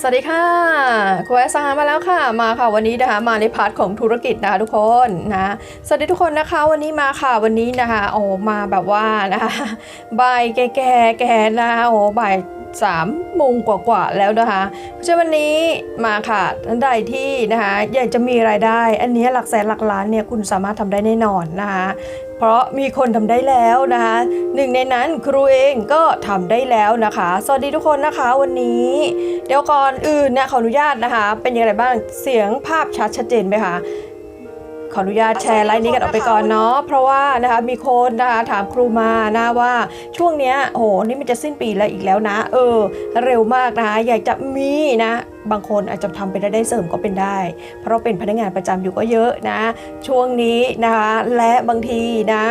สวัสดีค่ะคุณแอสหามาแล้วค่ะ มาค่ะวันนี้นะคะ มาในพาร์ทของธุรกิจนะคะทุกคนนะ สวัสดีทุกคนนะคะ วันนี้มาค่ะวันนี้นะคะโอ้มาแบบว่านะคะบ่ายแก่แก่นะคะโอ้บ่าย สามโมงกว่าๆแล้วนะคะเพราะฉะนั้นวันนี้มาค่ะท่านใดที่นะคะอยากจะมีรายได้ อันนี้หลักแสนหลักล้านเนี่ยคุณสามารถทำได้แน่นอนนะคะเพราะมีคนทำได้แล้วนะคะหนึ่งในนั้นครูเองก็ทำได้แล้วนะคะ สวัสดีทุกคนนะคะวันนี้ เดี๋ยวก่อนอื่นเนะขออนุญาตนะคะ เป็นยังไงบ้างเสียงภาพชัดชัดเจนไหมคะ ขออนุญาตแชร์ไลน์นี้กันออกไปก่อนเนาะเพราะว่านะคะมีคนนะคะถามครูมานะว่าช่วงเนี้ยโอ้โหนี่มันจะสิ้นปีแล้วอีกแล้วนะ เออ เร็วมากนะคะอยากจะมีนะบางคนอาจจะทำเป็นรายได้เสริมก็เป็นได้ เพราะเป็นพนักงานประจำอยู่ก็เยอะนะ ช่วงนี้นะคะและบางทีนะ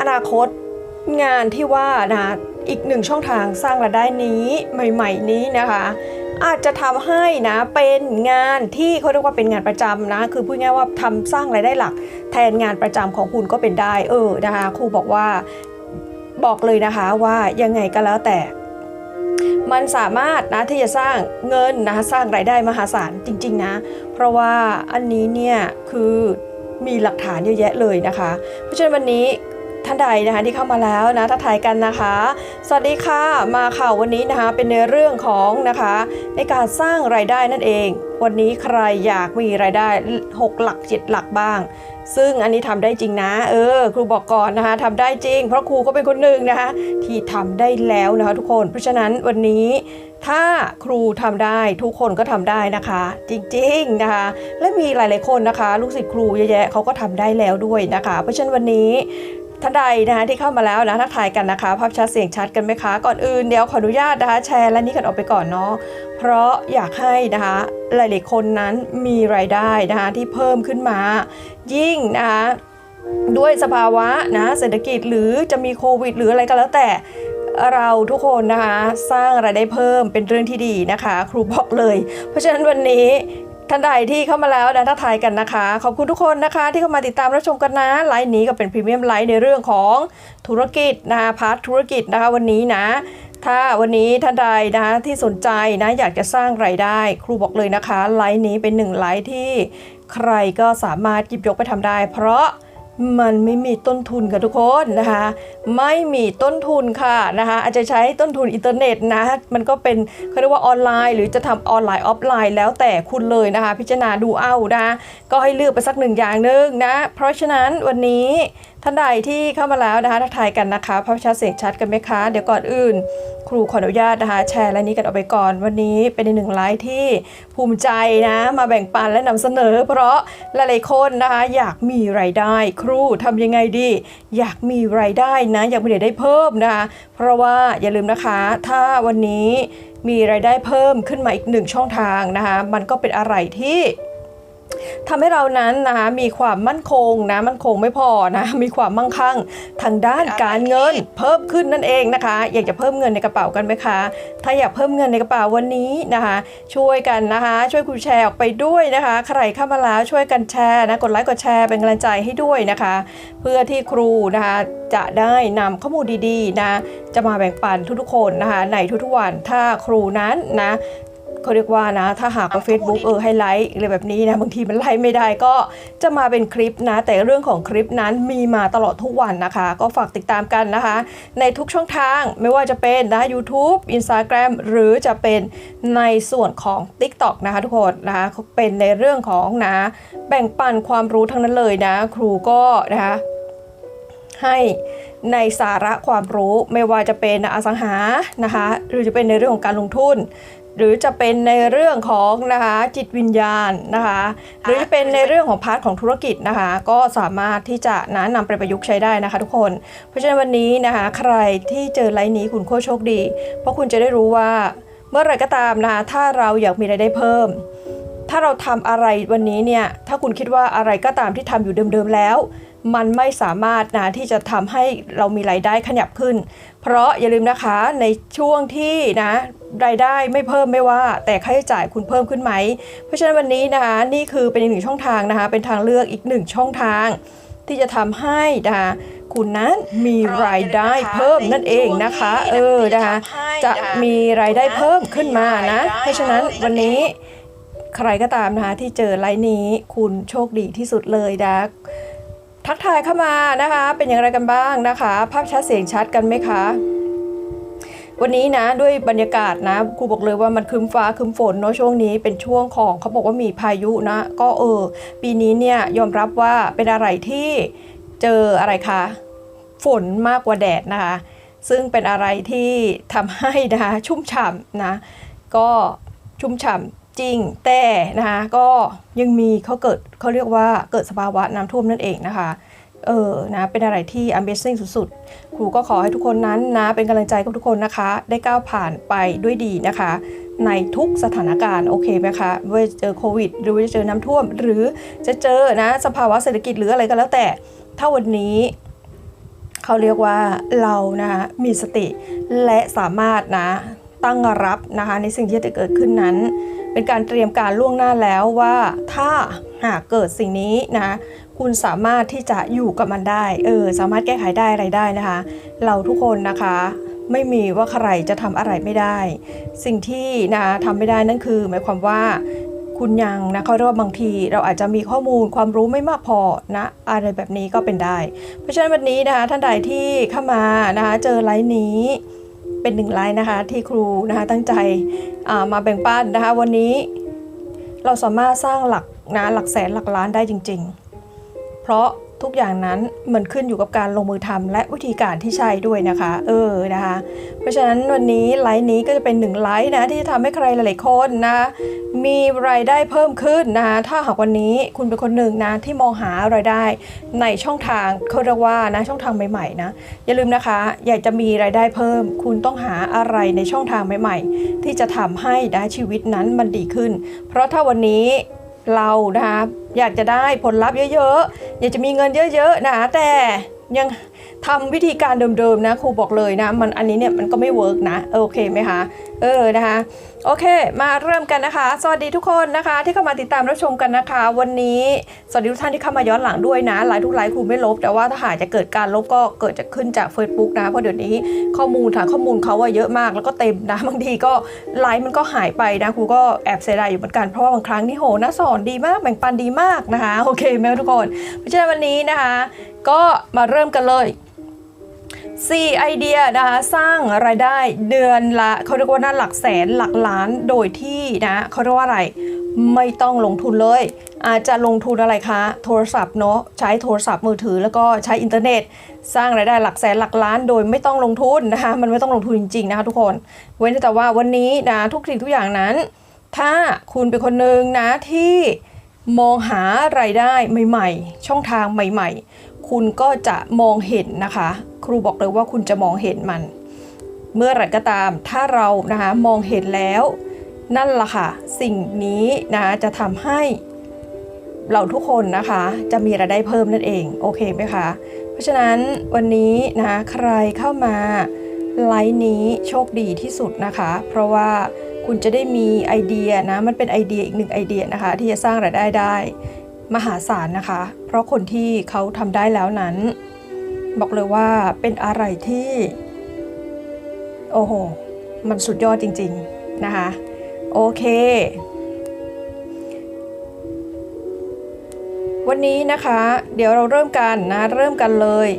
อนาคตงานที่ว่านะอีกหนึ่งช่องทางสร้างรายได้นี้ใหม่ ๆ นี้นะคะ อาจจะทำให้นะเป็นงานที่เขาเรียกว่าเป็นงานประจำนะ คือพูดง่ายว่าทำสร้างรายได้หลัก แทนงานประจำของคุณก็เป็นได้ เออนะคะครูบอกว่าบอกเลยนะคะว่ายังไงก็แล้วแต่มันสามารถนะที่จะสร้างเงินนะสร้างรายได้มหาศาลจริง ๆนะ เพราะว่าอันนี้เนี่ยคือมีหลักฐานเยอะแยะเลยนะคะ เพราะฉะนั้นวันนี้ ท่านใดนะคะที่เข้ามาแล้วนะทักทายกันนะคะ สวัสดีค่ะมาข่าววันนี้นะคะเป็นในเรื่องของนะคะ ในการสร้างรายได้นั่นเอง วันนี้ใครอยากมีรายได้ 6 หลัก 7 หลักบ้าง ซึ่งอันนี้ทำได้จริงนะ เออ ครูบอกก่อนนะคะทำได้จริง เพราะครูก็เป็นคนหนึ่งนะคะที่ทำได้แล้วนะคะทุกคน เพราะฉะนั้นวันนี้ถ้าครูทำได้ทุกคนก็ทำได้นะคะ จริงๆนะคะ และมีหลายๆคนนะคะ ลูกศิษย์ครูเยอะแยะเขาก็ทำได้แล้วด้วยนะคะ เพราะฉะนั้นวันนี้ ท่านใดนะคะที่เข้ามาแล้วนะทักทายกันนะคะ ภาพชัดเสียงชัดกันไหมคะ ก่อนอื่นเดี๋ยวขออนุญาตนะคะ แชร์และนี้กันออกไปก่อนเนาะเพราะอยากให้นะคะหลายๆคนนั้นมีรายได้นะคะที่เพิ่มขึ้นมา ยิ่งนะคะด้วยสภาวะนะเศรษฐกิจหรือจะมีโควิด หรืออะไรก็แล้วแต่เราทุกคนนะคะสร้างรายได้เพิ่มเป็นเรื่องที่ดีนะคะ ครูบอกเลย เพราะฉะนั้นวันนี้ ท่านใดที่เข้ามาแล้วนะทักทายกันนะคะ ขอบคุณทุกคนนะคะที่เข้ามาติดตามรับชมกันนะไลฟ์นี้ก็เป็นพรีเมียมไลฟ์ในเรื่องของธุรกิจนะคะพาร์ทธุรกิจนะคะวันนี้นะ ถ้าวันนี้ท่านใดนะคะที่สนใจนะอยากจะสร้างรายได้ ครูบอกเลยนะคะไลฟ์นี้เป็นหนึ่งไลฟ์ที่ใครก็สามารถหยิบยกไปทำได้ เพราะ มันไม่มีต้นทุนค่ะทุกคนนะคะ ไม่มีต้นทุนค่ะนะคะอาจจะใช้ต้นทุนอินเทอร์เน็ตนะ มันก็เป็นเขาเรียกว่าออนไลน์ หรือจะทำออนไลน์ออฟไลน์แล้วแต่คุณเลยนะคะ พิจารณาดูเอานะก็ให้เลือกไปสักหนึ่งอย่างหนึงนะ เพราะฉะนั้นวันนี้ ท่านใดที่เข้ามาแล้วนะคะทักทายกันนะคะภาพชัดเสียงชัดกันไหมคะ เดี๋ยวก่อนอื่น ครูขออนุญาตนะคะ แชร์และนี้กันออกไปก่อน วันนี้เป็นอีกหนึ่งไลฟ์ที่ภูมิใจนะ มาแบ่งปันและนำเสนอ เพราะหลายๆคนนะคะ อยากมีรายได้ ครูทำยังไงดี อยากมีรายได้นะอยากมีรายได้เพิ่มนะคะเพราะว่าอย่าลืมนะคะ ถ้าวันนี้มีรายได้เพิ่มขึ้นมาอีกหนึ่งช่องทางนะคะ มันก็เป็นอะไรที่ ทำให้เรานั้นนะคะมีความมั่นคงนะมั่นคงไม่พอนะมีความมั่งคั่งทางด้านการเงินเพิ่มขึ้นนั่นเองนะคะ อยากจะเพิ่มเงินในกระเป๋ากันไหมคะ ถ้าอยากเพิ่มเงินในกระเป๋าวันนี้นะคะ ช่วยกันนะคะ ช่วยคุณแชร์ออกไปด้วยนะคะ ใครเข้ามาแล้วช่วยกันแชร์นะกดไลค์กดแชร์เป็นกำลังใจให้ด้วยนะคะ เพื่อที่ครูนะคะจะได้นำข้อมูลดีๆนะจะมาแบ่งปันทุกๆคนนะคะในทุกๆวันถ้าครูนั้นนะ เขาเรียกว่านะ ถ้าหากว่า Facebook เออให้ไลค์อะไรแบบนี้นะบางทีมันไลค์ไม่ได้ก็จะมาเป็นคลิปนะ แต่เรื่องของคลิปนั้นมีมาตลอดทุกวันนะคะ ก็ฝากติดตามกันนะคะ ในทุกช่องทางไม่ว่าจะเป็นนะ YouTube Instagram หรือจะเป็นในส่วนของ TikTok นะคะทุกคนนะคะเป็นในเรื่องของนะ แบ่งปันความรู้ทั้งนั้นเลยนะ ครูก็นะคะให้ในสาระความรู้ไม่ว่าจะเป็นอสังหานะคะ หรือจะเป็นในเรื่องของการลงทุน หรือจะเป็นในเรื่องของนะคะจิตวิญญาณนะคะหรือจะเป็นในเรื่องของพาร์ทของธุรกิจนะคะ ก็สามารถที่จะนะนำไปประยุกต์ใช้ได้นะคะ ทุกคน เพราะฉะนั้นวันนี้นะคะใครที่เจอไลน์นี้คุณโคตรโชคดี เพราะคุณจะได้รู้ว่าเมื่อไหรก็ตามนะคะถ้าเราอยากมีรายได้เพิ่ม ถ้าเราทำอะไรวันนี้เนี่ยถ้าคุณคิดว่าอะไรก็ตามที่ทำอยู่เดิมๆแล้ว มันไม่สามารถนะที่จะทำให้เรามีรายได้ขยับขึ้น เพราะอย่าลืมนะคะในช่วงที่นะรายได้ไม่เพิ่มไม่ว่า แต่ค่าใช้จ่ายคุณเพิ่มขึ้นไหม เพราะฉะนั้นวันนี้นะคะนี่คือเป็นอีกหนึ่งช่องทางนะคะ เป็นทางเลือกอีกหนึ่งช่องทาง ที่จะทำให้นะคะคุณนั้นมีรายได้เพิ่มนั่นเองนะคะ เออนะคะจะมีรายได้เพิ่มขึ้นมานะ เพราะฉะนั้นวันนี้ใครก็ตามนะคะที่เจอไลน์นี้คุณโชคดีที่สุดเลยนะ ทักทายเข้ามานะคะ เป็นอย่างไรกันบ้างนะคะ ภาพชัดเสียงชัดกันไหมคะ วันนี้นะด้วยบรรยากาศนะครูบอกเลยว่ามันครึ้มฟ้าครึ้มฝนเนาะช่วงนี้เป็นช่วงของเขาบอกว่ามีพายุนะ ก็เออ ปีนี้เนี่ยยอมรับว่าเป็นอะไรที่เจออะไรคะฝนมากกว่าแดดนะคะ ซึ่งเป็นอะไรที่ทำให้นะคะชุ่มฉ่ำนะ ก็ชุ่มฉ่ำ จริงแต่นะคะก็ยังมีเขาเกิดเขาเรียกว่าเกิดสภาวะน้ำท่วมนั่นเองนะคะเออนะเป็นอะไรที่ Amazing สุดๆ ครูก็ขอให้ทุกคนนั้นนะเป็นกำลังใจกับทุกคนนะคะ ได้ก้าวผ่านไปด้วยดีนะคะ ในทุกสถานการณ์โอเคไหมคะไม่ว่าจะเจอโควิด หรือว่าจะเจอน้ำท่วม หรือจะเจอนะสภาวะเศรษฐกิจหรืออะไรก็แล้วแต่ ถ้าวันนี้เขาเรียกว่าเรานะมีสติและสามารถนะตั้งรับนะคะในสิ่งที่จะเกิดขึ้นนั้น เป็นการเตรียมการล่วงหน้าแล้วว่าถ้าหากเกิดสิ่งนี้นะคุณสามารถที่จะอยู่กับมันได้ เออ สามารถแก้ไขได้อะไรได้นะคะ เราทุกคนนะคะ ไม่มีว่าใครจะทำอะไรไม่ได้ สิ่งที่นะทำไม่ได้นั่นคือ หมายความว่าคุณยังนะเขาเรียกว่าบางทีเราอาจจะมีข้อมูลความรู้ไม่มากพอนะอะไรแบบนี้ก็เป็นได้ เพราะฉะนั้นวันนี้นะคะท่านใดที่เข้ามานะคะเจอไลฟ์นี้ เป็นหนึ่งไลน์นะคะที่ครูนะคะตั้งใจมาแบ่งปันนะคะ วันนี้เราสามารถสร้างหลักนะหลักแสนหลักล้านได้จริง ๆ เพราะ ทุกอย่างนั้นมันขึ้นอยู่กับการลงมือทำและวิธีการที่ใช่ด้วยนะคะ เออนะคะ เพราะฉะนั้นวันนี้ไลฟ์นี้ก็จะเป็นหนึ่งไลฟ์นะที่จะทำให้ใครหลายๆคนนะมีรายได้เพิ่มขึ้นนะคะถ้าหากวันนี้คุณเป็นคนหนึ่งนะที่มองหารายได้ในช่องทางเขาเรียกว่านะช่องทางใหม่ๆนะอย่าลืมนะคะ อยากจะมีรายได้เพิ่ม คุณต้องหาอะไรในช่องทางใหม่ ๆ ที่จะทำให้นะชีวิตนั้นมันดีขึ้น เพราะถ้าวันนี้ เรานะคะอยากจะได้ผลลัพธ์เยอะๆ อยากจะมีเงินเยอะ ๆ นะคะแต่ยัง ทำวิธีการเดิมๆนะครูบอกเลยนะมันอันนี้เนี่ยมันก็ไม่เวิร์กนะโอเคไหมคะเออนะคะโอเค มาเริ่มกันนะคะ สวัสดีทุกคนนะคะ ที่เข้ามาติดตามรับชมกันนะคะ วันนี้สวัสดีทุกท่านที่เข้ามาย้อนหลังด้วยนะไลน์ทุกไลน์ครูไม่ลบ แต่ว่าถ้าหากจะเกิดการลบก็เกิดจะขึ้นจาก Facebook นะเพราะเดี๋ยวนี้ข้อมูลฐานข้อมูลเขาว่าเยอะมากแล้วก็เต็มนะบางทีก็ไลน์มันก็หายไปนะครูก็แอบเสียดายอยู่เหมือนกันเพราะว่าบางครั้งนี่โหนะสอนดีมากแบ่งปันดีมากนะคะโอเคไหมทุกคนเพราะฉะนั้นวันนี้นะคะ ก็มาเริ่มกันเลย 4 ไอเดียนะคะสร้างรายได้เดือนละเขาเรียกว่าน่าหลักแสนหลักล้านโดยที่นะเขาเรียกว่าอะไรไม่ต้องลงทุนเลย อาจจะลงทุนอะไรคะ โทรศัพท์เนาะใช้โทรศัพท์มือถือแล้วก็ใช้อินเทอร์เน็ต สร้างรายได้หลักแสนหลักล้านโดยไม่ต้องลงทุนนะคะมันไม่ต้องลงทุนจริงๆนะคะทุกคน เว้นแต่ว่าวันนี้นะทุกสิ่งทุกอย่างนั้น ถ้าคุณเป็นคนหนึ่งนะที่มองหารายได้ใหม่ ๆ ช่องทางใหม่ ๆ คุณก็จะมองเห็นนะคะ ครูบอกเลยว่าคุณจะมองเห็นมัน เมื่อไหร่ก็ตามถ้าเรานะคะมองเห็นแล้ว นั่นล่ะค่ะ สิ่งนี้นะจะทำให้เราทุกคนนะคะ จะมีรายได้เพิ่มนั่นเองโอเคไหมคะเพราะฉะนั้นวันนี้นะคะใครเข้ามาไลน์นี้โชคดีที่สุดนะคะ เพราะว่าคุณจะได้มีไอเดียนะมันเป็นไอเดียอีกหนึ่งไอเดียนะคะ ที่จะสร้างรายได้ได้ มหาศาลนะคะ เพราะคนที่เขาทำได้แล้วนั้น บอกเลยว่าเป็นอะไรที่ โอ้โห มันสุดยอดจริง ๆ นะคะ โอเค วันนี้นะคะ เดี๋ยวเราเริ่มกันนะ เริ่มกันเลย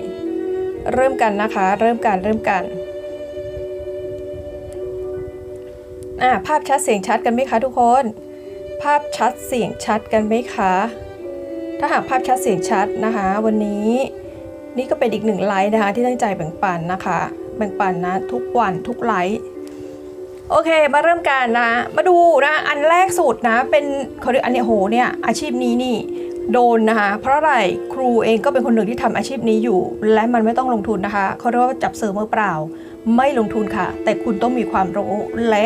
เริ่มกันนะคะ เริ่มกันเริ่มกันอ่าภาพชัดเสียงชัดกันไหมคะทุกคน ภาพชัดเสียงชัดกันไหมคะ ถ้าหากภาพชัดเสียงชัดนะคะ วันนี้นี่ก็เป็นอีกหนึ่งไลฟ์นะคะ ที่ตั้งใจแบ่งปันนะคะ แบ่งปันนะทุกวันทุกไลฟ์โอเคมาเริ่มกันนะ มาดูนะ อันแรกสุดนะ เป็นเขาเรียกอันเนี้ยโหเนี่ยอาชีพนี้นี่โดนนะคะ เพราะอะไรครูเองก็เป็นคนหนึ่งที่ทำอาชีพนี้อยู่ และมันไม่ต้องลงทุนนะคะเขาเรียกว่าจับเสือมือเปล่า ไม่ลงทุนค่ะ แต่คุณต้องมีความรู้และ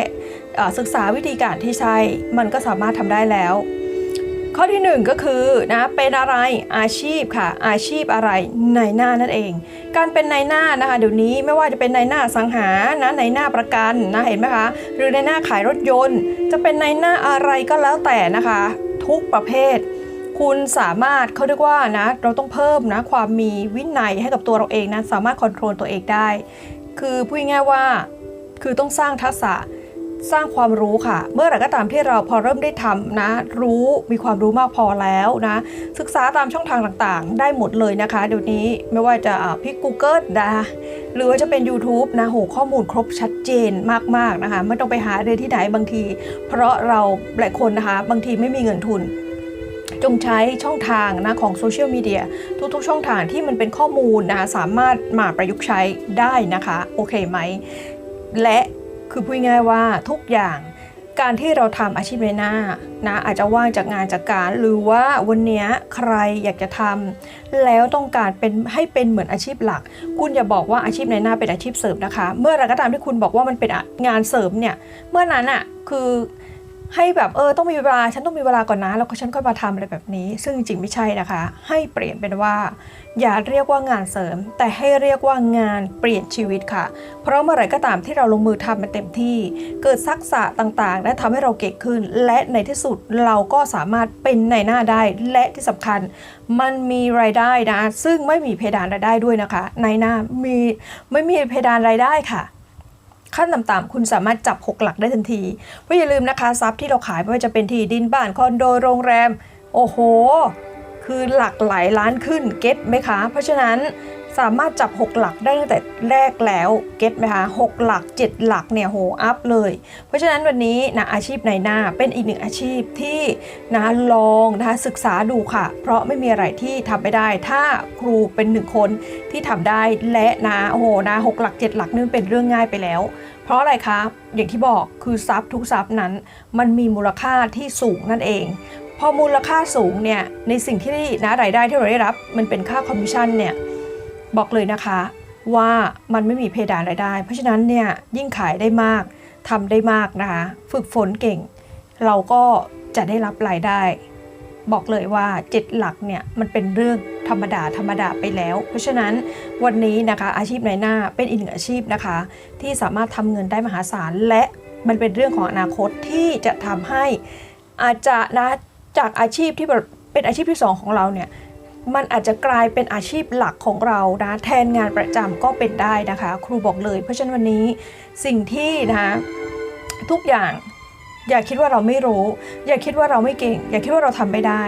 ศึกษาวิธีการที่ใช่ มันก็สามารถทำได้แล้ว ข้อที่หนึ่งก็คือนะเป็นอะไรอาชีพค่ะ อาชีพอะไรนายหน้านั่นเอง การเป็นนายหน้านะคะเดี๋ยวนี้ไม่ว่าจะเป็นนายหน้าสังหานะนายหน้าประกันนะเห็นไหมคะ หรือนายหน้าขายรถยนต์ จะเป็นนายหน้าอะไรก็แล้วแต่นะคะ ทุกประเภท คุณสามารถเขาเรียกว่านะเราต้องเพิ่มนะความมีวินัยให้กับตัวเราเองนะสามารถควบคุมตัวเองได้ คือพูดง่ายว่าคือต้องสร้างทักษะ สร้างความรู้ค่ะ เมื่อไหร่ก็ตามที่เราพอเริ่มได้ทำนะ รู้มีความรู้มากพอแล้วนะ ศึกษาตามช่องทางต่างๆ ได้หมดเลยนะคะเดี๋ยวนี้ไม่ว่าจะพี่ Google นะหรือว่าจะเป็น YouTube นะโหข้อมูลครบชัดเจนมากๆนะคะไม่ต้องไปหาเรียนที่ไหนบางที เพราะเราหลายคนนะคะ บางทีไม่มีเงินทุนจงใช้ช่องทางนะของโซเชียลมีเดียทุกๆ ช่องทางที่มันเป็นข้อมูลนะคะสามารถมาประยุกต์ใช้ได้นะคะ โอเคไหม และ คือพูดง่ายว่าทุกอย่างการที่เราทำอาชีพในหน้านะอาจจะว่างจากงานจากการ หรือว่าวันนี้ใครอยากจะทำแล้วต้องการเป็นให้เป็นเหมือนอาชีพหลัก คุณอย่าบอกว่าอาชีพในหน้าเป็นอาชีพเสริมนะคะ เมื่อไรก็ตามที่คุณบอกว่ามันเป็นงานเสริมเนี่ยเมื่อนั้นอะคือ ให้แบบเออต้องมีเวลาฉันต้องมีเวลาก่อนนะ แล้วก็ฉันก็มาทำอะไรแบบนี้ ซึ่งจริงๆไม่ใช่นะคะ ให้เปลี่ยนเป็นว่า อย่าเรียกว่างานเสริม แต่ให้เรียกว่างานเปลี่ยนชีวิตค่ะ เพราะเมื่อไหร่ก็ตามที่เราลงมือทำมันเต็มที่ เกิดทักษะต่างๆ และทำให้เราเก่งขึ้น และในที่สุดเราก็สามารถเป็นในหน้าได้และที่สำคัญ มันมีรายได้นะ ซึ่งไม่มีเพดานรายได้ด้วยนะคะ ในหน้ามีไม่มีเพดานรายได้ค่ะ ขั้นต่ำๆคุณสามารถจับ 6 หลักได้ทันที เพราะอย่าลืมนะคะทรัพย์ที่เราขายไม่ว่าจะเป็นที่ดินบ้านคอนโดโรงแรม โอ้โห คือหลักหลายล้านขึ้นเก็ตไหมคะ เพราะฉะนั้น สามารถจับ 6 หลักได้ตั้งแต่แรกแล้วเก็ตไหมคะ6หลัก 7 หลักเนี่ยโหอัพเลย เพราะฉะนั้นวันนี้นะอาชีพในหน้าเป็นอีกหนึ่งอาชีพที่นะลองนะคะศึกษาดูค่ะ เพราะไม่มีอะไรที่ทำไม่ได้ ถ้าครูเป็นหนึ่งคนที่ทำได้และนะโอ้โหนะหกหลัก 7 หลักนี่เป็นเรื่องง่ายไปแล้ว เพราะอะไรคะอย่างที่บอกคือทรัพย์ทุกทรัพย์นั้น มันมีมูลค่าที่สูงนั่นเองพอมูลค่าสูงเนี่ยในสิ่งที่นะรายได้ที่เราได้รับมันเป็นค่าคอมมิชชั่นเนี่ย บอกเลยนะคะว่ามันไม่มีเพดานรายได้ เพราะฉะนั้นเนี่ยยิ่งขายได้มากทำได้มากนะคะ ฝึกฝนเก่ง เราก็จะได้รับรายได้ บอกเลยว่า7หลักเนี่ยมันเป็นเรื่องธรรมดาธรรมดาไปแล้ว เพราะฉะนั้นวันนี้นะคะอาชีพในหน้าเป็นอีกหนึ่งอาชีพนะคะ ที่สามารถทำเงินได้มหาศาลและมันเป็นเรื่องของอนาคตที่จะทำให้อาจจะนะจากอาชีพที่เป็นอาชีพที่สองของเราเนี่ย มันอาจจะกลายเป็นอาชีพหลักของเรานะแทนงานประจำก็เป็นได้นะคะ ครูบอกเลย เพราะฉะนั้นวันนี้สิ่งที่นะคะทุกอย่างอย่าคิดว่าเราไม่รู้ อย่าคิดว่าเราไม่เก่ง อย่าคิดว่าเราทำไม่ได้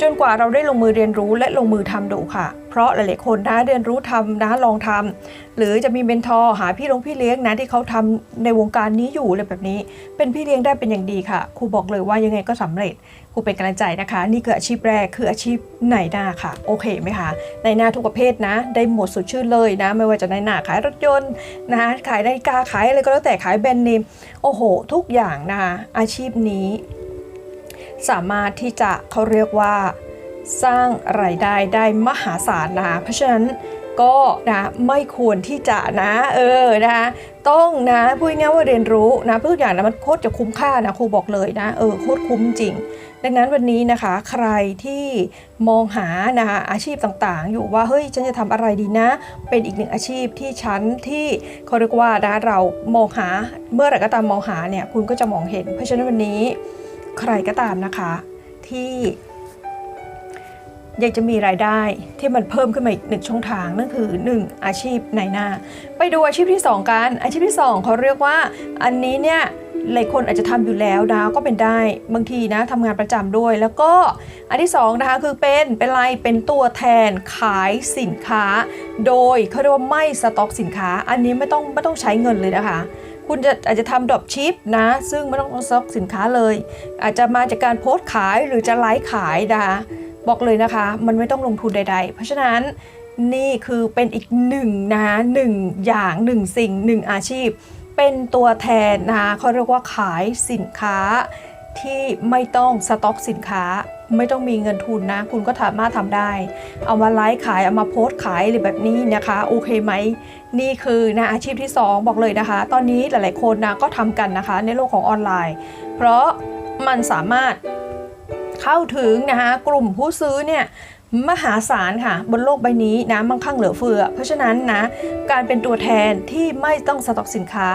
จนกว่าเราได้ลงมือเรียนรู้และลงมือทำดูค่ะ เพราะหลายๆคนนะเรียนรู้ทำนะลองทำหรือจะมีเมนทอร์หาพี่ลงพี่เลี้ยงนะที่เขาทำในวงการนี้อยู่อะไรแบบนี้ เป็นพี่เลี้ยงได้เป็นอย่างดีค่ะครูบอกเลยว่ายังไงก็สำเร็จครูเป็นกำลังใจนะคะ นี่คืออาชีพแรกคืออาชีพไหนหน้าค่ะ โอเคไหมคะในหน้าทุกประเภทนะ ได้หมดสุดชื่อเลยนะ ไม่ว่าจะในหน้าขายรถยนต์นะคะขายนาฬิกาขายอะไรก็แล้วแต่ขายแบรนด์เนมโอ้โห ทุกอย่างนะคะอาชีพนี้ สามารถที่จะเขาเรียกว่า สร้างรายได้ได้มหาศาลนะคะเพราะฉะนั้นก็นะไม่ควรที่จะนะเออนะคะต้องนะพูดง่ายว่าเรียนรู้นะทุกอย่างนะมันโคตรจะคุ้มค่านะครูบอกเลยนะเออโคตรคุ้มจริง ดังนั้นวันนี้นะคะใครที่มองหานะคะอาชีพต่างๆ อยู่ว่าเฮ้ยฉันจะทำอะไรดีนะ เป็นอีกหนึ่งอาชีพที่ฉันที่เขาเรียกว่านะเรามองหาเมื่อไหร่ก็ตามมองหาเนี่ยคุณก็จะมองเห็น เพราะฉะนั้นวันนี้ใครก็ตามนะคะที่ ยากจะมีรายได้ที่มันเพิ่มขึ้นมาอีกหนึ่งช่องทางนั่นคือ 1 อาชีพในหน้า ไปดูอาชีพที่ 2 กัน อาชีพที่ 2 เขาเรียกว่า อันนี้เนี่ยหลายคนอาจจะทำอยู่แล้วนะก็เป็นได้บางทีนะทำงานประจำด้วย แล้วก็อันที่2นะคะคือเป็นเป็นอะไรเป็นตัวแทนขายสินค้า โดยเขาเรียกว่าไม่สต็อกสินค้า อันนี้ไม่ต้องไม่ต้องใช้เงินเลยนะคะคุณจะอาจจะทำดรอปชิปนะ ซึ่งไม่ต้องสต็อกสินค้าเลย อาจจะมาจากการโพสต์ขายหรือจะไลฟ์ขายนะคะ บอกเลยนะคะ มันไม่ต้องลงทุนใด ๆ เพราะฉะนั้นนี่คือเป็นอีกหนึ่งนะหนึ่งอย่างหนึ่งสิ่งหนึ่งอาชีพ เป็นตัวแทนนะคะเขาเรียกว่าขายสินค้าที่ไม่ต้องสต็อกสินค้า ไม่ต้องมีเงินทุนนะ คุณก็สามารถทำได้ เอามาไลฟ์ขายเอามาโพสต์ขายหรือแบบนี้นะคะ โอเคไหม นี่คือนะอาชีพที่ 2 บอกเลยนะคะ ตอนนี้หลายๆคนนะก็ทำกันนะคะ ในโลกของออนไลน์ เพราะมันสามารถ เข้าถึงนะคะกลุ่มผู้ซื้อเนี่ยมหาศาลค่ะ บนโลกใบนี้นะมั่งคั่งเหลือเฟือ เพราะฉะนั้นนะการเป็นตัวแทนที่ไม่ต้องสต็อกสินค้า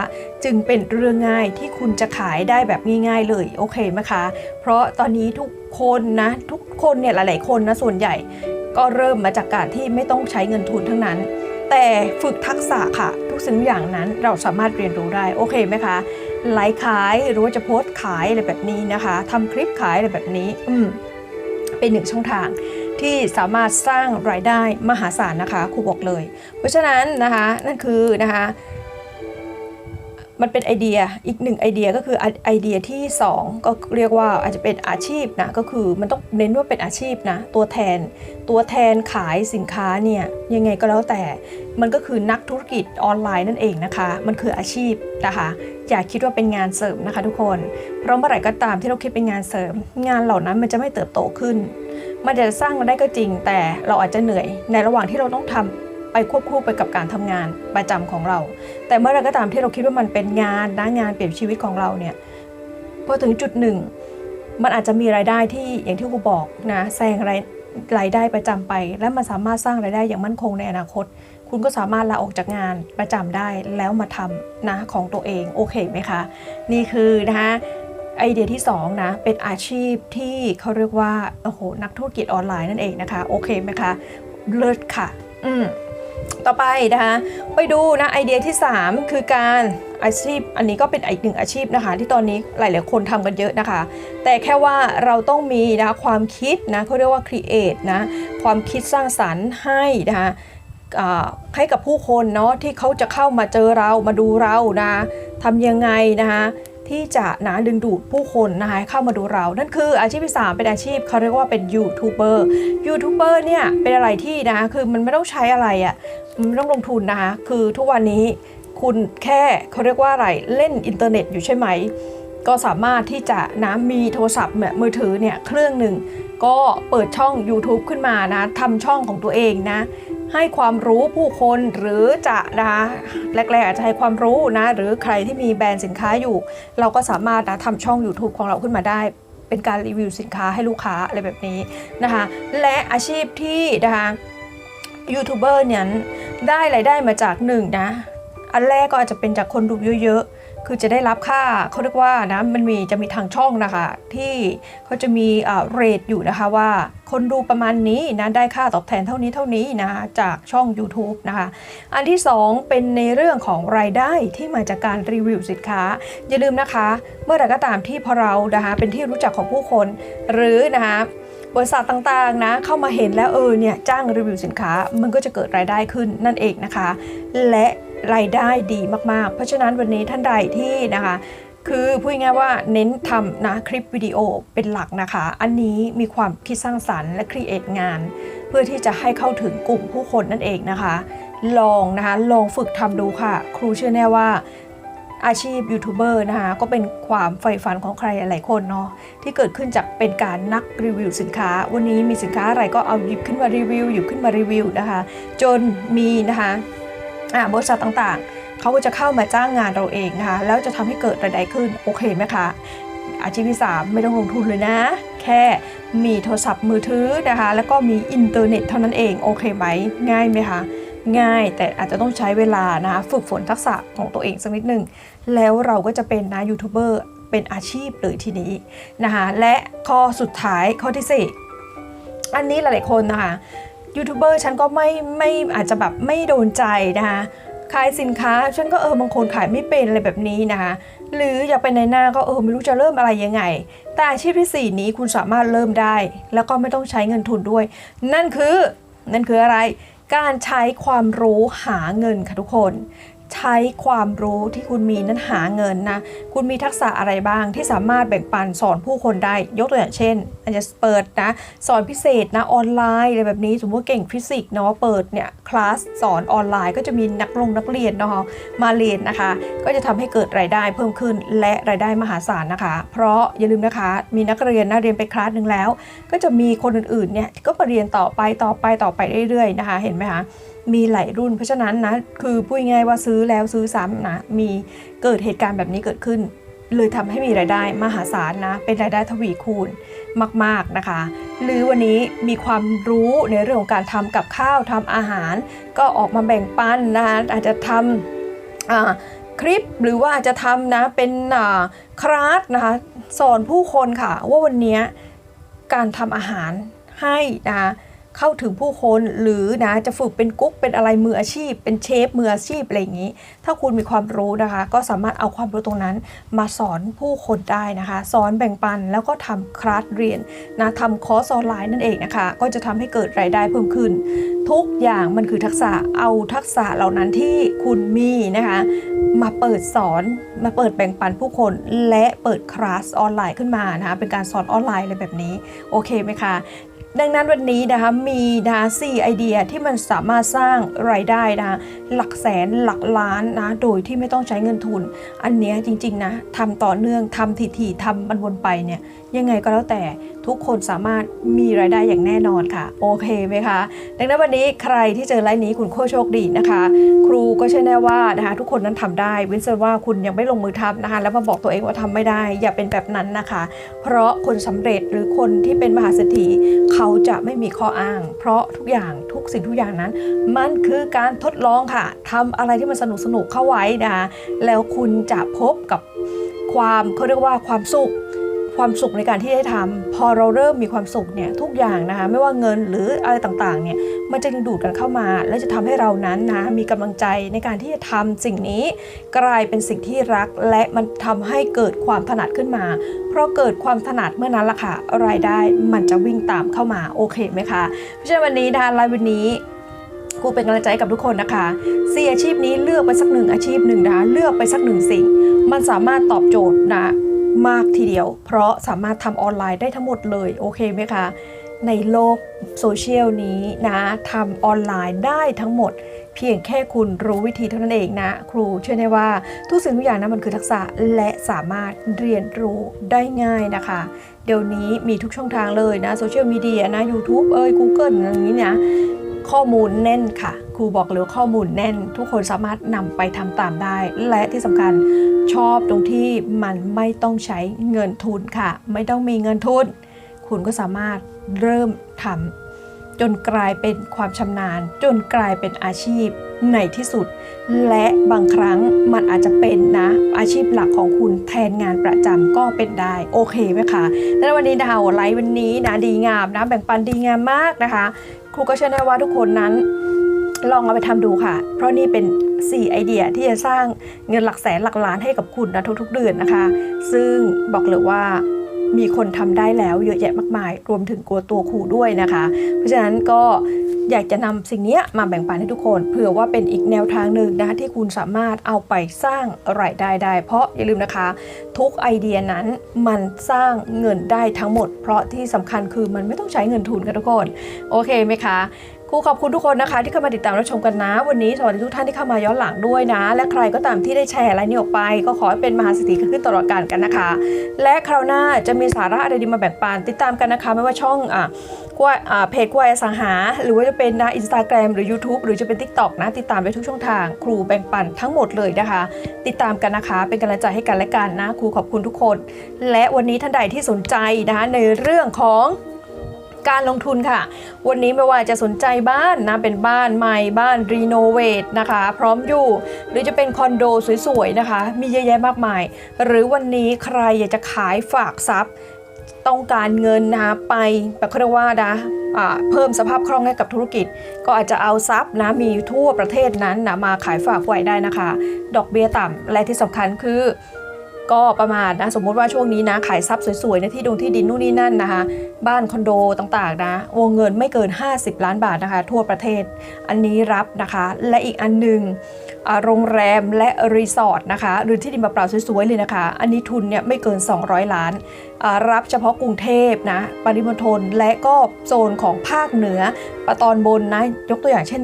จึงเป็นเรื่องง่ายที่คุณจะขายได้แบบง่าย ๆ เลยโอเคไหมคะ เพราะตอนนี้ทุกคนนะทุกคนเนี่ยหลาย ๆ คนนะส่วนใหญ่ ก็เริ่มมาจากการที่ไม่ต้องใช้เงินทุนทั้งนั้น แต่ฝึกทักษะค่ะ ทุกสิ่งอย่างนั้นเราสามารถเรียนรู้ได้โอเคไหมคะ ไลฟ์ขายหรือว่าจะโพสต์ขายอะไรแบบนี้นะคะทำคลิปขายอะไรแบบนี้อืมเป็นหนึ่งช่องทางที่สามารถสร้างรายได้มหาศาลนะคะครูบอกเลย เพราะฉะนั้นนะคะนั่นคือนะคะมันเป็นไอเดียอีกหนึ่งไอเดียก็คือไอไอเดียที่ 2 ก็เรียกว่าอาจจะเป็นอาชีพนะก็คือมันต้องเน้นว่าเป็นอาชีพนะตัวแทน ตัวแทนขายสินค้าเนี่ยยังไงก็แล้วแต่มันก็คือนักธุรกิจออนไลน์นั่นเองนะคะ มันคืออาชีพนะคะ อย่าคิดว่าเป็นงานเสริมนะคะทุกคน เพราะเมื่อไหร่ก็ตามที่เราคิดเป็นงานเสริม งานเหล่านั้นมันจะไม่เติบโตขึ้น มันจะสร้างมาได้ก็จริง แต่เราอาจจะเหนื่อย ในระหว่างที่เราต้องทำไปควบคู่ไปกับการทำงานประจำของเรา แต่เมื่อไหรก็ตามที่เราคิดว่ามันเป็นงานนะงานเปลี่ยนชีวิตของเราเนี่ยพอถึงจุดหนึ่ง มันอาจจะมีรายได้ที่อย่างที่ครูบอกนะแซงรายรายได้ประจำไป และมันสามารถสร้างรายได้อย่างมั่นคงในอนาคต คุณก็สามารถลาออกจากงานประจำได้แล้วมาทำนะของตัวเองโอเคไหมคะ นี่คือนะคะไอเดียที่2นะเป็นอาชีพที่เขาเรียกว่าโอ้โหนักธุรกิจออนไลน์นั่นเองนะคะโอเคไหมคะเลิศค่ะ อืมต่อไปนะคะไปดูนะไอเดียที่ 3 คือการอาชีพ อันนี้ก็เป็นอีกหนึ่งอาชีพนะคะ ที่ตอนนี้หลาย ๆ คนทำกันเยอะนะคะ แต่แค่ว่าเราต้องมีนะความคิดนะเขาเรียกว่า create นะความคิดสร้างสรรค์ให้นะคะ ให้กับผู้คนเนาะที่เขาจะเข้ามาเจอเรามาดูเรานะทำยังไงนะคะที่จะนะดึงดูดผู้คนนะคะเข้ามาดูเรา นั่นคืออาชีพที่สามเป็นอาชีพเขาเรียกว่าเป็นยูทูบเบอร์ยูทูบเบอร์เนี่ยเป็นอะไรที่นะคือมันไม่ต้องใช้อะไรอะ่ะมันไม่ต้องลงทุนนะคะคือทุกวันนี้คุณแค่เขาเรียกว่าอะไรเล่นอินเทอร์เน็ตอยู่ใช่ไหม ก็สามารถที่จะนะมีโทรศัพท์มือถือเนี่ยเครื่องหนึ่งก็เปิดช่อง YouTube ขึ้นมานะทำช่องของตัวเองนะ ให้ความรู้ผู้คนหรือจะนะแรกๆอาจจะให้ความรู้นะ หรือใครที่มีแบรนด์สินค้าอยู่ เราก็สามารถนะทำช่อง YouTube ของเราขึ้นมาได้เป็นการรีวิวสินค้าให้ลูกค้าอะไรแบบนี้นะคะ และอาชีพที่นะคะยูทูบเบอร์เนี่ยได้รายได้มาจากหนึ่งนะ อันแรกก็อาจจะเป็นจากคนดูเยอะๆ คือจะได้รับค่าเขาเรียกว่านะมันมีจะมีทางช่องนะคะ ที่เขาจะมีเรทอยู่นะคะว่า คนดูประมาณนี้นะได้ค่าตอบแทนเท่านี้เท่านี้นะจากช่อง YouTube นะคะ อันที่ 2 เป็นในเรื่องของรายได้ที่มาจากการรีวิวสินค้า อย่าลืมนะคะ เมื่อไรก็ตามที่พอเรานะคะเป็นที่รู้จักของผู้คน หรือนะคะบริษัทต่างๆนะเข้ามาเห็นแล้วเออเนี่ยจ้างรีวิวสินค้ามันก็จะเกิดรายได้ขึ้นนั่นเองนะคะ และ รายได้ดีมากๆ เพราะฉะนั้นวันนี้ท่านใดที่นะคะ คือพูดง่ายว่าเน้นทำนะคลิปวิดีโอเป็นหลักนะคะ อันนี้มีความคิดสร้างสรรค์และครีเอทงาน เพื่อที่จะให้เข้าถึงกลุ่มผู้คนนั่นเองนะคะ ลองนะคะลองฝึกทำดูค่ะ ครูเชื่อแน่ว่าอาชีพยูทูบเบอร์นะคะก็เป็นความใฝ่ฝันของใครหลายคนเนาะที่เกิดขึ้นจากเป็นการนักรีวิวสินค้า วันนี้มีสินค้าอะไรก็เอาหยิบขึ้นมารีวิวหยิบขึ้นมารีวิวนะคะ จนมีนะคะ บริษัทต่างๆ เขาก็จะเข้ามาจ้างงานเราเองนะคะแล้วจะทำให้เกิดรายได้ขึ้นโอเคไหมคะอาชีพที่3ไม่ต้องลงทุนเลยนะ แค่มีโทรศัพท์มือถือนะคะ แล้วก็มีอินเทอร์เน็ตเท่านั้นเองโอเคไหมง่ายไหมคะง่ายแต่อาจจะต้องใช้เวลานะคะฝึกฝนทักษะของตัวเองสักนิดหนึ่งแล้วเราก็จะเป็นนะยูทูบเบอร์เป็นอาชีพเลยทีนี้นะคะและข้อสุดท้ายข้อที่สี่อันนี้หลายๆคนนะคะ ยูทูบเบอร์ฉันก็ไม่ไม่อาจจะแบบไม่โดนใจนะคะขายสินค้าฉันก็เออบางคนขายไม่เป็นอะไรแบบนี้นะคะหรืออยากเป็นในหน้าก็เออไม่รู้จะเริ่มอะไรยังไง แต่อาชีพที่ 4 นี้คุณสามารถเริ่มได้ แล้วก็ไม่ต้องใช้เงินทุนด้วย นั่นคือนั่นคืออะไร การใช้ความรู้หาเงินค่ะทุกคน ใช้ความรู้ที่คุณมีนั้นหาเงินนะ คุณมีทักษะอะไรบ้างที่สามารถแบ่งปันสอนผู้คนได้ ยกตัวอย่างเช่น อาจจะเปิดนะ สอนพิเศษนะออนไลน์อะไรแบบนี้ สมมติว่าเก่งฟิสิกส์เนาะ เปิดเนี่ยคลาสสอนออนไลน์ ก็จะมีนักลงนักเรียนเนาะมาเรียนนะคะ ก็จะทำให้เกิดรายได้เพิ่มขึ้นและรายได้มหาศาลนะคะ เพราะอย่าลืมนะคะ มีนักเรียนนะเรียนไปคลาสหนึ่งแล้ว ก็จะมีคนอื่นๆเนี่ยก็มาเรียนต่อไปต่อไปต่อไปเรื่อยๆนะคะ เห็นไหมคะ มีหลายรุ่น เพราะฉะนั้นนะคือพูดง่ายว่าซื้อแล้วซื้อซ้ำนะมีเกิดเหตุการณ์แบบนี้เกิดขึ้น เลยทำให้มีรายได้มหาศาลนะ เป็นรายได้ทวีคูณมาก ๆนะคะ หรือวันนี้มีความรู้ในเรื่องของการทำกับข้าวทำอาหาร ก็ออกมาแบ่งปันนะคะอาจจะทำคลิปหรือว่าอาจจะทำนะเป็นคลาสนะคะสอนผู้คนค่ะ ว่าวันนี้การทำอาหารให้นะคะ เข้าถึงผู้คนหรือนะจะฝึกเป็นกุ๊กเป็นอะไรมืออาชีพ เป็นเชฟมืออาชีพอะไรอย่างนี้ ถ้าคุณมีความรู้นะคะ ก็สามารถเอาความรู้ตรงนั้น มาสอนผู้คนได้นะคะ สอนแบ่งปันแล้วก็ทำคลาสเรียนนะทำคอร์สออนไลน์นั่นเองนะคะ ก็จะทำให้เกิดรายได้เพิ่มขึ้น ทุกอย่างมันคือทักษะเอาทักษะเหล่านั้นที่คุณมีนะคะมาเปิดสอนมาเปิดแบ่งปันผู้คน และเปิดคลาสออนไลน์ขึ้นมานะคะเป็นการสอนออนไลน์อะไรแบบนี้ โอเคไหมคะ ดังนั้นวันนี้นะคะมีนะสี่ไอเดียที่มันสามารถสร้างรายได้นะคะหลักแสนหลักล้านนะโดยที่ไม่ต้องใช้เงินทุน อันนี้จริงๆนะทำต่อเนื่องทำทีๆทำมันวนไปเนี่ยยังไงก็แล้วแต่ทุกคนสามารถมีรายได้อย่างแน่นอนค่ะ โอเคไหมคะ ดังนั้นวันนี้ใครที่เจอไลน์นี้คุณโคโชคดีนะคะ ครูก็เชื่อแน่ว่านะคะทุกคนนั้นทำได้เว้นแต่ว่าคุณยังไม่ลงมือทำนะคะแล้วมาบอกตัวเองว่าทำไม่ได้ อย่าเป็นแบบนั้นนะคะ เพราะคนสำเร็จหรือคนที่เป็นมหาเศรษฐีเขาจะไม่มีข้ออ้าง เพราะทุกอย่างทุกสิ่งทุกอย่างนั้น มันคือการทดลองค่ะทำอะไรที่มันสนุกสนุกเข้าไว้นะคะแล้วคุณจะพบกับความเขาเรียกว่าความสุข ความสุขในการที่ได้ทำพอเราเริ่มมีความสุขเนี่ยทุกอย่างนะคะไม่ว่าเงินหรืออะไรต่างๆเนี่ยมันจะดึงดูดกันเข้ามา และจะทำให้เรานั้นนะมีกำลังใจในการที่จะทำสิ่งนี้ กลายเป็นสิ่งที่รักและมันทำให้เกิดความถนัดขึ้นมา เพราะเกิดความถนัดเมื่อนั้นล่ะค่ะรายได้มันจะวิ่งตามเข้ามาโอเคไหมคะเพราะฉะนั้นวันนี้นะคะไลฟ์วันนี้ครูเป็นกำลังใจให้กับทุกคนนะคะสี่อาชีพนี้เลือกไปสักหนึ่งอาชีพหนึ่งนะเลือกไปสักหนึ่งสิ่ง มันสามารถตอบโจทย์นะ มากทีเดียว เพราะสามารถทำออนไลน์ได้ทั้งหมดเลย โอเคไหมคะ ในโลกโซเชียลนี้นะทำออนไลน์ได้ทั้งหมด เพียงแค่คุณรู้วิธีเท่านั้นเองนะ ครูเชื่อแน่ว่าทุกสิ่งทุกอย่างนะมันคือทักษะและสามารถเรียนรู้ได้ง่ายนะคะ เดี๋ยวนี้มีทุกช่องทางเลยนะโซเชียลมีเดียนะ YouTube เอ้ย Google อะไรอย่างนี้นี่ยข้อมูลแน่นค่ะ ครูบอกเลยข้อมูลแน่น ทุกคนสามารถนำไปทำตามได้ และที่สำคัญชอบตรงที่มันไม่ต้องใช้เงินทุนค่ะ ไม่ต้องมีเงินทุน คุณก็สามารถเริ่มทำจนกลายเป็นความชำนาญ จนกลายเป็นอาชีพในที่สุด และบางครั้งมันอาจจะเป็นนะ อาชีพหลักของคุณแทนงานประจำก็เป็นได้ โอเคไหมคะดังนั้นวันนี้ดาวไลฟ์วันนี้นะดีงามนะ แบ่งปันดีงามมากนะคะ ครูก็เชื่อแน่ว่าทุกคนนั้น ลองเอาไปทำดูค่ะ เพราะนี่เป็น 4 ไอเดียที่จะสร้างเงินหลักแสนหลักล้านให้กับคุณนะทุกๆเดือนนะคะ ซึ่งบอกเลยว่ามีคนทำได้แล้วเยอะแยะมากมาย รวมถึงกลัวตัวครูด้วยนะคะ เพราะฉะนั้นก็อยากจะนำสิ่งนี้มาแบ่งปันให้ทุกคนเผื่อว่าเป็นอีกแนวทางหนึ่งนะคะที่คุณสามารถเอาไปสร้างรายได้ได้ เพราะอย่าลืมนะคะ ทุกไอเดียนั้นมันสร้างเงินได้ทั้งหมด เพราะที่สำคัญคือมันไม่ต้องใช้เงินทุนกันทุกคน โอเคไหมคะ ครูขอบคุณทุกคนนะคะที่เข้ามาติดตามรับชมกันนะ วันนี้สวัสดีทุกท่านที่เข้ามาย้อนหลังด้วยนะ และใครก็ตามที่ได้แชร์อะไรนี้ออกไป ก็ขอให้เป็นมหาเศรษฐีขึ้นตลอดกาลกันนะคะ และคราวหน้าจะมีสาระอะไรดีมาแบ่งปันติดตามกันนะคะ ไม่ว่าช่องอะกว่าอ่าเพจกวยอสังหา หรือว่าจะเป็นนะอินสตาแกรมหรือ YouTube หรือจะเป็น Tik t o อกนะติดตามได้ทุกช่องทาง ครูแบ่งปันทั้งหมดเลยนะคะ ติดตามกันนะคะเป็นกำลังใจให้กันและกันนะ ครูขอบคุณทุกคน และวันนี้ท่านใดที่สนใจนะคะในเรื่องของ การลงทุนค่ะ วันนี้ไม่ว่าจะสนใจบ้านนะเป็นบ้านใหม่บ้านรีโนเวทนะคะ พร้อมอยู่ หรือจะเป็นคอนโดสวยๆนะคะ มีเยอะแยะมากมาย หรือวันนี้ใครอยากจะขายฝากทรัพย์ ต้องการเงินนะคะไปแบบเขาเรียกว่านะเพิ่มสภาพคล่องให้กับธุรกิจ ก็อาจจะเอาทรัพย์นะมีทั่วประเทศนั้นนะมาขายฝากไว้ได้นะคะ ดอกเบี้ยต่ำและที่สำคัญคือ ก็ประมาณนะสมมุติว่าช่วงนี้นะขายทรัพย์สวยๆในที่ดงที่ดินนู่นนี่นั่นนะคะ บ้านคอนโดต่างๆนะวงเงินไม่เกิน 50 ล้านบาทนะคะ ทั่วประเทศอันนี้รับนะคะ และอีกอันหนึ่งโรงแรมและรีสอร์ทนะคะหรือที่ดินเปล่าๆสวยๆเลยนะคะ อันนี้ทุนเนี่ยไม่เกิน 200 ล้านอ่ารับเฉพาะกรุงเทพนะปริมณฑลและก็โซนของภาคเหนือปตอนบนนะยกตัวอย่างเช่น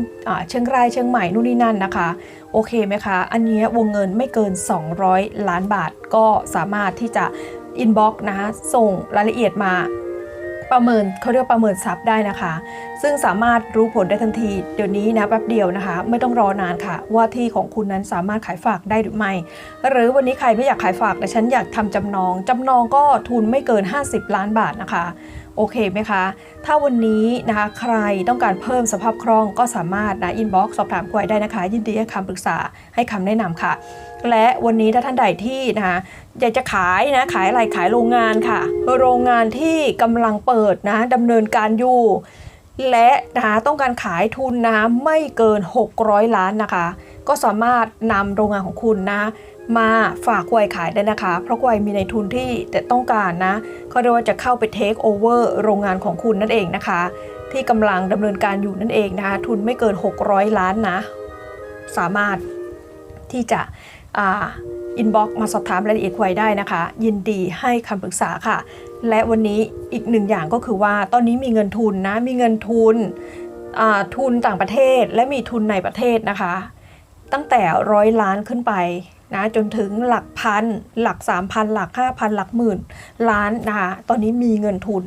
เชียงรายเชียงใหม่นู่นนี่นั่นนะคะ โอเคไหมคะ อันนี้วงเงินไม่เกิน 200 ล้านบาท ก็สามารถที่จะอินบ็อกซ์นะคะส่งรายละเอียดมาประเมินเขาเรียกประเมินทรัพย์ได้นะคะ ซึ่งสามารถรู้ผลได้ทันที เดี๋ยวนี้นะแป๊บเดียวนะคะ ไม่ต้องรอนานค่ะ ว่าที่ของคุณนั้นสามารถขายฝากได้หรือไม่ หรือวันนี้ใครไม่อยากขายฝากแต่ฉันอยากทำจำนองจำนองก็ทุนไม่เกิน 50 ล้านบาทนะคะ โอเคไหมคะ ถ้าวันนี้นะคะใครต้องการเพิ่มสภาพคล่องก็สามารถนะอินบ็อกซ์สอบถามคุยได้นะคะ ยินดีให้คำปรึกษาให้คำแนะนำค่ะ และวันนี้ถ้าท่านใดที่นะคะอยากจะขายนะขายอะไรขายโรงงานค่ะ โรงงานที่กำลังเปิดนะดำเนินการอยู่ และนะคะต้องการขายทุนนะไม่เกิน 600 ล้านนะคะ ก็สามารถนำโรงงานของคุณนะ มาฝากไวายขายได้นะคะ เพราะไวายมีในทุนที่แต่ต้องการนะเขาเรียกว่าจะเข้าไปเทคโอเวอร์โรงงานของคุณนั่นเองนะคะ ที่กำลังดำเนินการอยู่นั่นเองนะคะ ทุนไม่เกิน 600 ล้านนะ สามารถที่จะอินบ็อกมาสอบถามรายละเอียดไว้ได้นะคะ ยินดีให้คำปรึกษาค่ะ และวันนี้อีกหนึ่งอย่างก็คือว่าตอนนี้มีเงินทุนนะ มีเงินทุนทุนต่างประเทศและมีทุนในประเทศนะคะ ตั้งแต่ร้อยล้านขึ้นไป นะจนถึงหลักพัน หลัก 3,000 หลัก 5,000 หลักหมื่น ล้านนะคะตอนนี้มีเงินทุน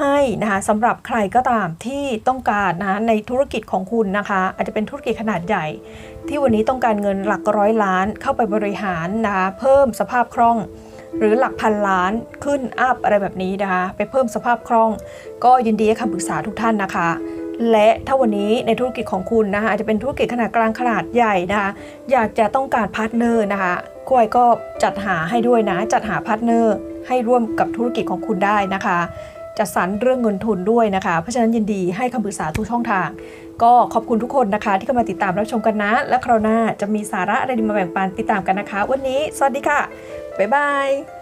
ให้นะคะสำหรับใครก็ตามที่ต้องการนะในธุรกิจของคุณนะคะ อาจจะเป็นธุรกิจขนาดใหญ่ ที่วันนี้ต้องการเงินหลักร้อยล้านเข้าไปบริหารนะคะเพิ่มสภาพคล่อง หรือหลักพันล้านขึ้นอัพอะไรแบบนี้นะคะไปเพิ่มสภาพคล่อง ก็ยินดีให้คำปรึกษาทุกท่านนะคะ และถ้าวันนี้ในธุรกิจของคุณนะคะอาจจะเป็นธุรกิจขนาดกลางขนาดใหญ่นะคะอยากจะต้องการพาร์ทเนอร์นะคะกล้วยก็จัดหาให้ด้วยนะ จัดหาพาร์ทเนอร์ให้ร่วมกับธุรกิจของคุณได้นะคะจัดสรรเรื่องเงินทุนด้วยนะคะ เพราะฉะนั้นยินดีให้คำปรึกษาทุกช่องทาง ก็ขอบคุณทุกคนนะคะ ที่เข้ามาติดตามรับชมกันนะ และคราวหน้าจะมีสาระอะไรดีมาแบ่งปันติดตามกันนะคะ วันนี้ สวัสดีค่ะ บ๊ายบาย